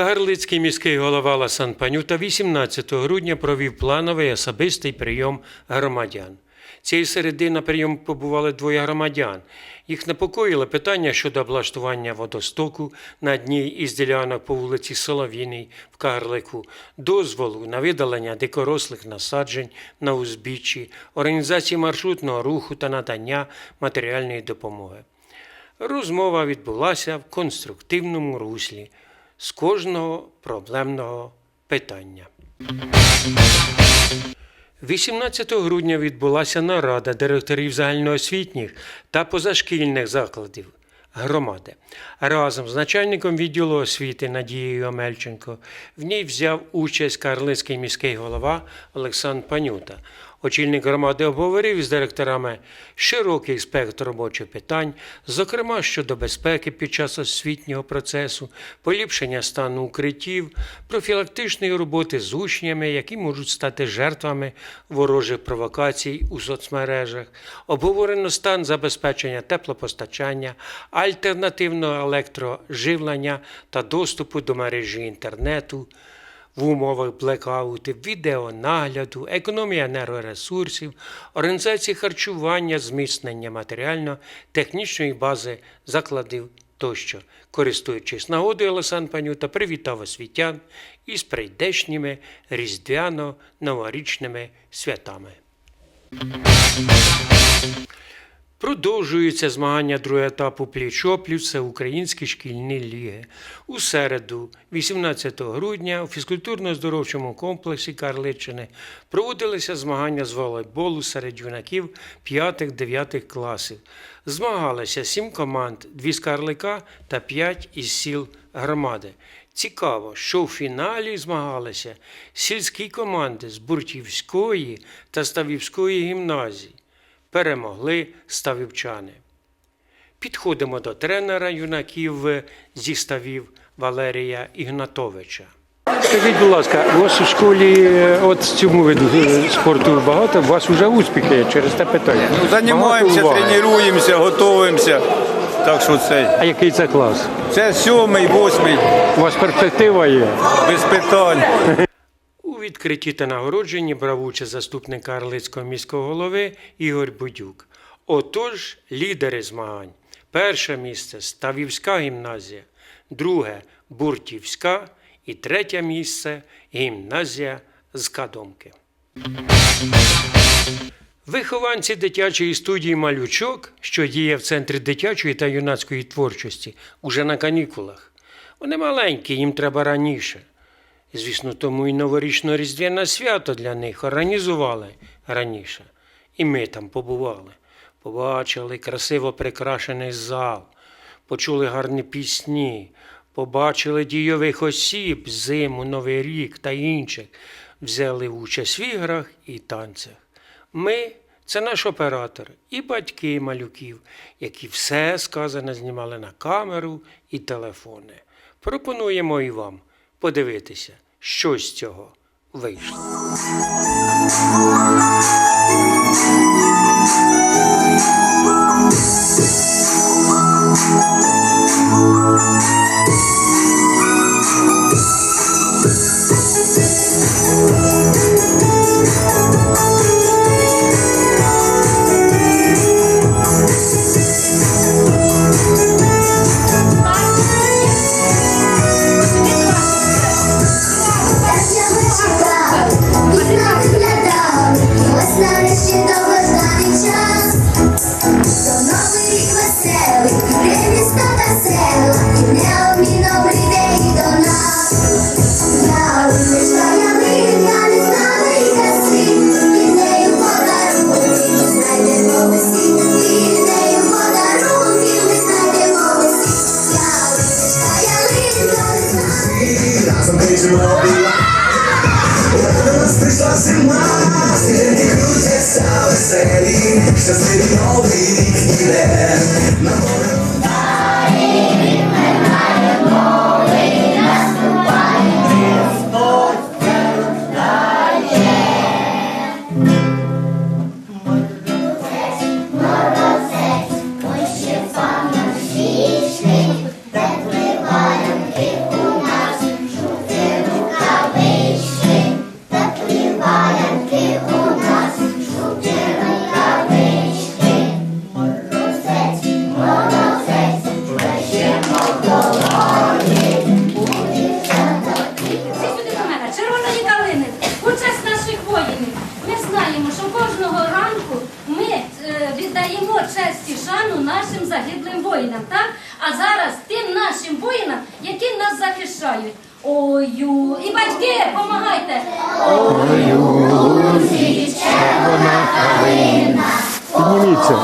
Кагарлицький міський голова Ласан Панюта 18 грудня провів плановий особистий прийом громадян. Цієї середи на прийом побували двоє громадян. Їх непокоїло питання щодо облаштування водостоку на одній із ділянок по вулиці Солов'їній в Кагарлику, дозволу на видалення дикорослих насаджень на узбіччі, організації маршрутного руху та надання матеріальної допомоги. Розмова відбулася в конструктивному руслі з кожного проблемного питання. 18 грудня відбулася нарада директорів загальноосвітніх та позашкільних закладів громади. Разом з начальником відділу освіти Надією Омельченко в ній взяв участь Карлицький міський голова Олександр Панюта. Очільник громади обговорив із директорами широкий спектр робочих питань, зокрема щодо безпеки під час освітнього процесу, поліпшення стану укриттів, профілактичної роботи з учнями, які можуть стати жертвами ворожих провокацій у соцмережах, обговорено стан забезпечення теплопостачання, альтернативного електроживлення та доступу до мережі інтернету в умовах блекауту, відеонагляду, економія енергоресурсів, організації харчування, зміцнення матеріально-технічної бази закладів тощо. Користуючись нагодою, Олександр Панюта привітав освітян із прийдешніми різдвяно-новорічними святами. Продовжуються змагання другого етапу пліч-опліч шкільні ліги. У середу, 18 грудня, у фізкультурно-здоровчому комплексі Карличини проводилися змагання з волейболу серед юнаків 5-9 класів. Змагалися сім команд, дві з Карлика та п'ять із сіл громади. Цікаво, що в фіналі змагалися сільські команди з Буртівської та Ставівської гімназії перемогли ставівчани. Підходимо до тренера юнаків зі ставів Валерія Ігнатовича. Скажіть, будь ласка, у вас у школі е, от цьому виду е, спорту багато, у вас вже успіхи через те питання. Ну, займаємося, тренуємося, готуємося. Так що це. А який це клас? Це сьомий, восьмий, У вас перспектива є? без питань. Відкритті та нагородженні брав участь заступник Карлицького міського голови Ігор Будюк. Отож, лідери змагань. Перше місце Ставівська гімназія, друге Буртівська і третє місце гімназія з Кадомки. Вихованці дитячої студії Малючок, що діє в центрі дитячої та юнацької творчості, уже на канікулах. Вони маленькі, їм треба раніше. Звісно, тому і новорічно-різдвяне свято для них організували раніше. І ми там побували. Побачили красиво прикрашений зал, почули гарні пісні, побачили дійових осіб, зиму, Новий рік та інших, взяли участь в іграх і танцях. Ми це наш оператор і батьки малюків, які все сказане знімали на камеру і телефони. Пропонуємо і вам подивитися, що з цього вийшло. Щасливий новий рік іде. Загиблим воїнам, так? А зараз тим нашим воїнам, які нас захищають. Ою, і батьки, помагайте. Підніміться.